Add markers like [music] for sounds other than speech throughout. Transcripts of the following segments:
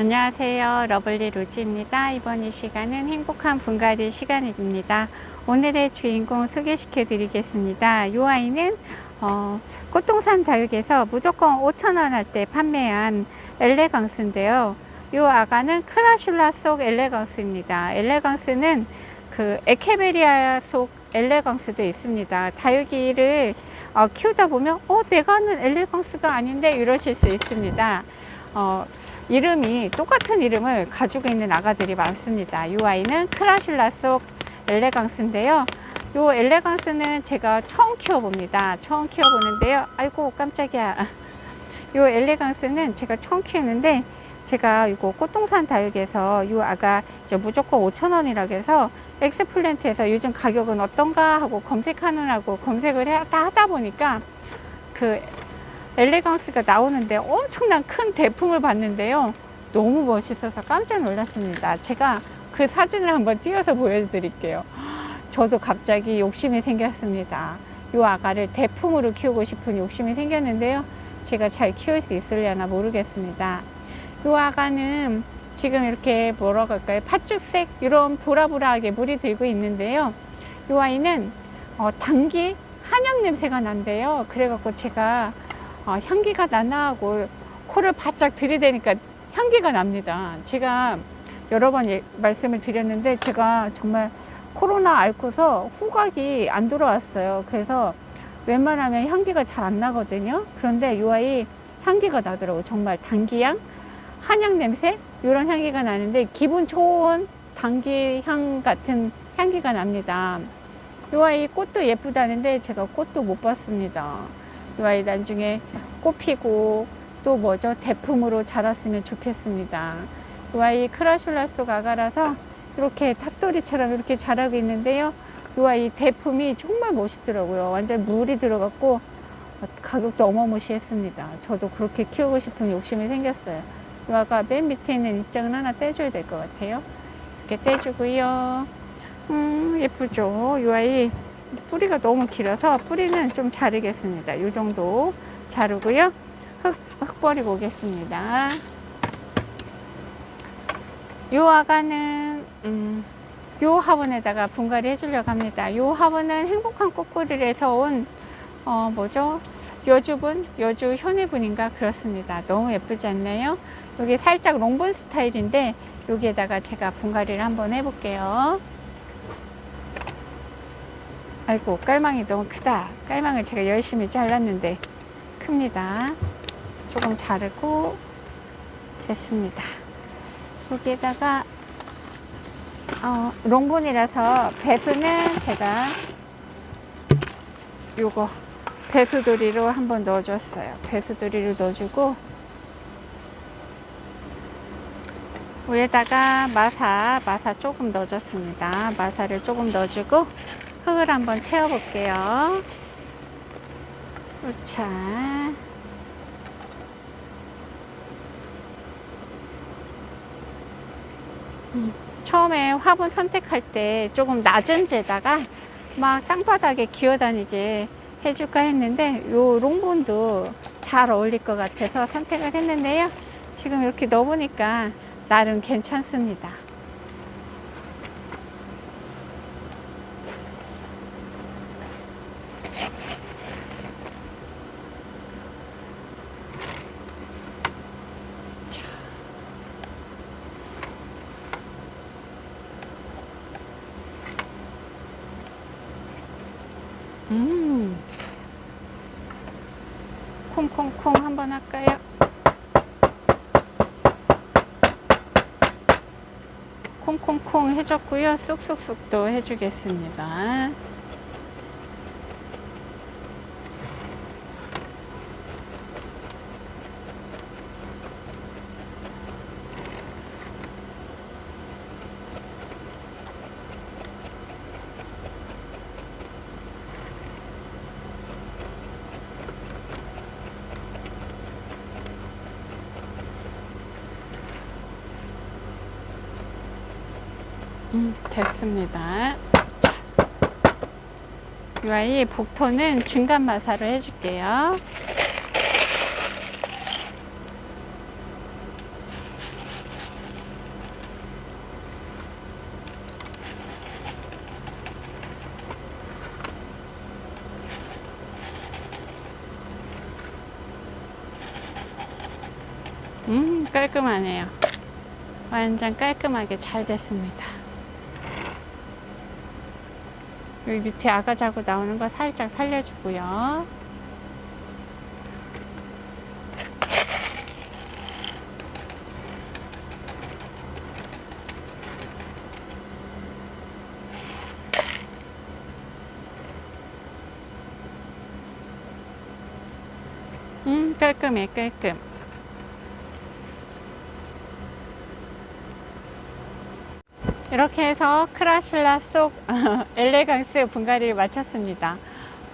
안녕하세요. 러블리 로즈입니다. 이번 이 시간은 행복한 분갈이 시간입니다. 오늘의 주인공 소개시켜 드리겠습니다. 이 아이는 어, 꽃동산 다육에서 무조건 5,000원 할 때 판매한 엘레강스인데요. 이 아가는 크라슐라 속 엘레강스입니다. 엘레강스는 그 에케베리아 속 엘레강스도 있습니다. 다육이를 어, 키우다 보면 어 내가 하는 엘레강스가 아닌데 이러실 수 있습니다. 어, 이름이 똑같은 이름을 가지고 있는 아가들이 많습니다. 이 아이는 크라슐라 속 엘레강스인데요. 이 엘레강스는 제가 처음 키워봅니다. 처음 키워보는데요. 아이고 깜짝이야. [laughs] 이 엘레강스는 제가 처음 키우는데 제가 이거 꽃동산 다육에서 이 아가 이제 무조건 5,000원이라고 해서 엑스플랜트에서 요즘 가격은 어떤가 하고 검색하느라고 검색을 하다 보니까 그 엘레강스가 나오는데 엄청난 큰 대품을 봤는데요. 너무 멋있어서 깜짝 놀랐습니다. 제가 그 사진을 한번 띄워서 보여드릴게요. 저도 갑자기 욕심이 생겼습니다. 이 아가를 대품으로 키우고 싶은 욕심이 생겼는데요. 제가 잘 키울 수 있으려나 모르겠습니다. 이 아가는 지금 이렇게 뭐라고 할까요? 팥죽색 이런 보라보라하게 물이 들고 있는데요. 이 아이는 어, 당기 한약 냄새가 난대요. 그래갖고 제가 어, 향기가 나나 하고 코를 바짝 들이대니까 향기가 납니다. 제가 여러 번 예- 말씀을 드렸는데 제가 정말 코로나 앓고서 후각이 안 돌아왔어요. 그래서 웬만하면 향기가 잘 안 나거든요. 그런데 이 아이 향기가 나더라고요. 정말 당기향, 한약 냄새 이런 향기가 나는데 기분 좋은 당기향 같은 향기가 납니다. 이 아이 꽃도 예쁘다는데 제가 꽃도 못 봤습니다. 이 아이 나중에 꽃 피고 또 뭐죠 대품으로 자랐으면 좋겠습니다. 이 아이 크라슐라 속 아가라서 이렇게 탑돌이처럼 이렇게 자라고 있는데요. 이 아이 대품이 정말 멋있더라고요. 완전 물이 들어갔고 가격도 어마무시했습니다. 저도 그렇게 키우고 싶은 욕심이 생겼어요. 이 아가 맨 밑에 있는 입장은 하나 떼줘야 될 것 같아요. 이렇게 떼주고요. 음 예쁘죠. 이 아이 뿌리가 너무 길어서 뿌리는 좀 자르겠습니다. 이 정도 자르고요. 흙, 흙 버리고 오겠습니다. 요 아가는 음, 요 화분에다가 분갈이 해주려고 합니다. 요 화분은 행복한 꽃꼬리에서 온 어, 뭐죠? 여주분, 여주 현해분인가 그렇습니다. 너무 예쁘지 않나요? 여기 살짝 롱본 스타일인데 여기에다가 제가 분갈이를 한번 해볼게요. 아이고 깔망이 너무 크다. 깔망을 제가 열심히 잘랐는데 큽니다. 조금 자르고 됐습니다. 여기에다가 어, 롱본이라서 배수는 제가 요거 배수도리로 한번 넣어줬어요. 배수도리로 넣어주고 위에다가 마사 마사 조금 넣어줬습니다. 마사를 조금 넣어주고 흙을 한번 채워볼게요. 자. 음, 처음에 화분 선택할 때 조금 낮은 데다가 막 땅바닥에 기어다니게 해줄까 했는데 요 롱본도 잘 어울릴 것 같아서 선택을 했는데요. 지금 이렇게 넣어보니까 나름 괜찮습니다. 음. 콩콩콩 한번 할까요? 콩콩콩 해줬고요. 쑥쑥쑥도 해주겠습니다. 음, 됐습니다. 이 아이 복토는 중간 마사로 해줄게요. 음 깔끔하네요 완전 깔끔하게 잘 됐습니다 여기 밑에 아가자고 나오는 거 살짝 살려주고요. 음, 깔끔해, 깔끔. 이렇게 해서 크라실라 속 [laughs] 엘레강스 분갈이를 마쳤습니다.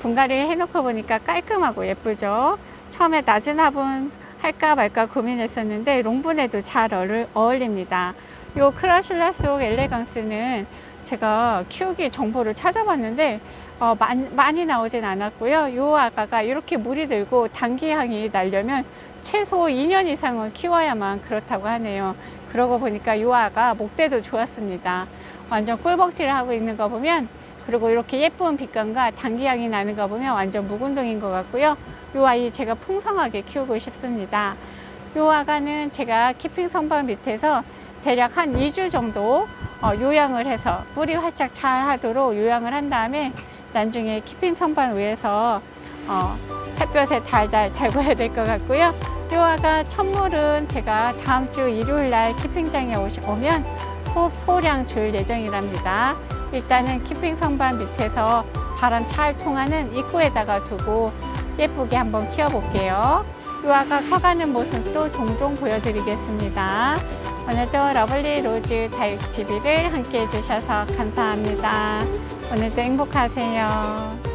분갈이를 해놓고 보니까 깔끔하고 예쁘죠? 처음에 낮은 화분 할까 말까 고민했었는데 롱분에도 잘 어울- 어울립니다. 요 크라실라 속 엘레강스는 제가 키우기 정보를 찾아봤는데 어, 많, 많이 나오진 않았고요. 요 아가가 이렇게 물이 들고 단기향이 나려면 최소 2년 이상은 키워야만 그렇다고 하네요. 그러고 보니까 요 아가 목대도 좋았습니다. 완전 꿀벅질을 하고 있는 거 보면 그리고 이렇게 예쁜 빛감과 단기향이 나는 거 보면 완전 묵은둥인 것 같고요. 요 아이 제가 풍성하게 키우고 싶습니다. 요 아가는 제가 키핑 선반 밑에서 대략 한 2주 정도 어, 요양을 해서 뿌리 활짝 잘 하도록 요양을 한 다음에 나중에 키핑 선반 위에서 어, 햇볕에 달달 달궈야 될 것 같고요. 요 아가 첫물은 제가 다음 주 일요일 날 키핑장에 오면 소, 소량 줄 예정이랍니다. 일단은 키핑 선반 밑에서 바람 잘 통하는 입구에다가 두고 예쁘게 한번 키워볼게요. 요 아가 커가는 모습도 종종 보여드리겠습니다. 오늘도 러블리 로즈 다육TV를 함께 해주셔서 감사합니다. 오늘도 행복하세요.